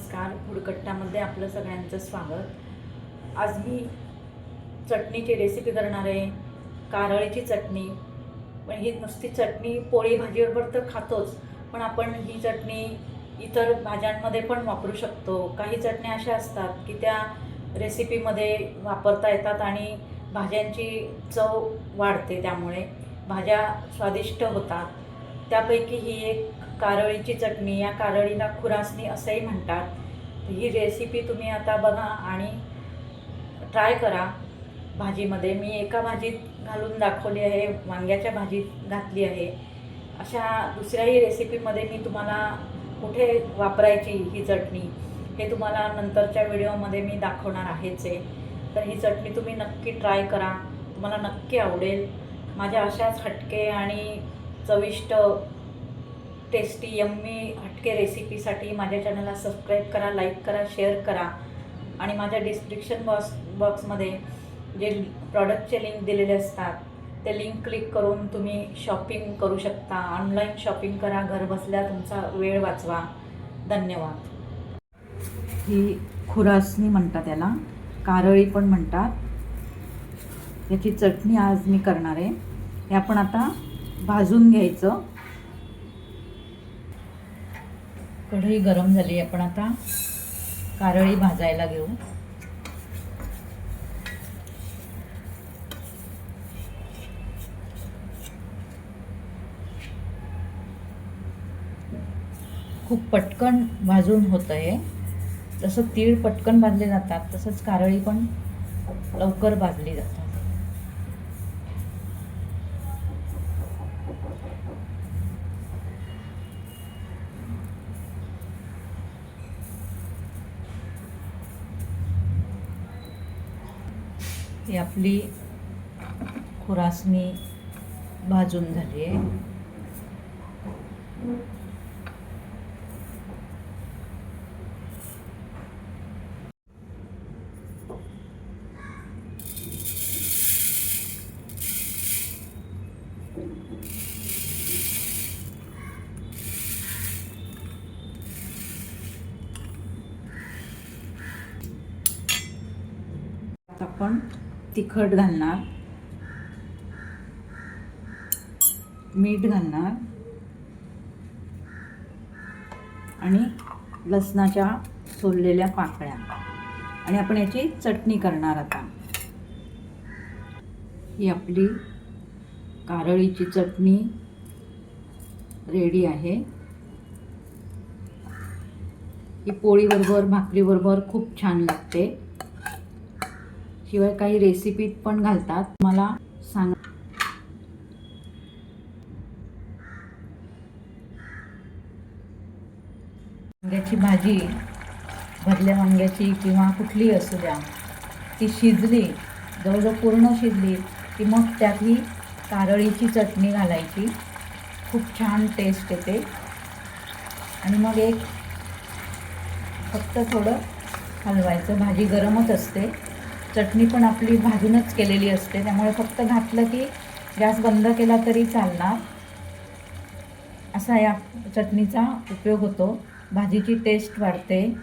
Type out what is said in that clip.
नमस्कार. फुडकट्टामध्ये आपलं सगळ्यांचं स्वागत. आज मी चटणीची रेसिपी करणार आहे. कारळीची चटणी. पण ही नुसती चटणी पोळी भाजीबरोबर तर खातोच. पण आपण ही चटणी इतर भाज्यांमध्ये पण वापरू शकतो. काही चटण्या अशा असतात की त्या रेसिपीमध्ये वापरता येतात आणि भाज्यांची चव वाढते त्यामुळे. भाज्या स्वादिष्ट होतात. त्यापैकी ही एक कारळीची चटणी या कारळीला खुरासणी असंही म्हणतात. ही रेसिपी तुम्ही आता बघा आणि ट्राय करा. भाजीमध्ये मी एका भाजीत घालून दाखवली आहे वांग्याच्या भाजीत घातली आहे. अशा दुसऱ्याही रेसिपीमध्ये मी तुम्हाला कुठे वापरायची ही चटणी हे तुम्हाला नंतरच्या व्हिडिओमध्ये मी दाखवणार आहेच आहे. तर ही चटणी तुम्ही नक्की ट्राय करा. तुम्हाला नक्की आवडेल. माझ्या अशाच हटके आणि चविष्ट टेस्टी यम्मी हटके रेसिपीसाठी माझ्या चॅनलला सबस्क्राईब करा लाईक करा शेअर करा. आणि माझ्या डिस्क्रिप्शन बॉक्स बॉक्समध्ये जे प्रॉडक्टचे लिंक दिलेले असतात ते लिंक क्लिक करून तुम्ही शॉपिंग करू शकता. ऑनलाईन शॉपिंग करा घर बसल्या तुमचा वेळ वाचवा. धन्यवाद. ही खुरासणी म्हणतात त्याला कारळी पण म्हणतात. याची चटणी आज मी करणार आहे. हे आपण आता भाजून घ्यायचं. कढई गरम झाली आपण आता कारळी भाजायला घेऊ. खूप पटकन भाजून होतं आहे. जसं तीळ पटकन भाजले जातात तसंच कारळी पण लवकर भाजली जातात. ही आपली खुरासणी भाजून झाली आहे. आता आपण तिखट घालणार मीठ घालणार आणि लसणाच्या सोललेल्या पाकळ्या. आणि आपण याची चटणी करणार आता. ही आपली कारळीची चटणी रेडी आहे. ही पोळीबरोबर भाकरीबरोबर खूप छान लागते. शिवाय काही रेसिपीत पण घालतात. मला सांग. वांग्याची भाजी भरल्या वांग्याची किंवा कुठली असू द्या ती शिजली जवळजवळ पूर्ण शिजली की मग त्यात ही कारळीची चटणी घालायची. खूप छान टेस्ट येते. आणि मग एक फक्त थोडं हलवायचं. भाजी गरमच असते. चटणी पण आपली भाजूनच केलेली असते. त्यामुळे फक्त घातलं की गॅस बंद केला तरी चालणार. असा या चटणीचा उपयोग होतो. भाजीची टेस्ट वाढते.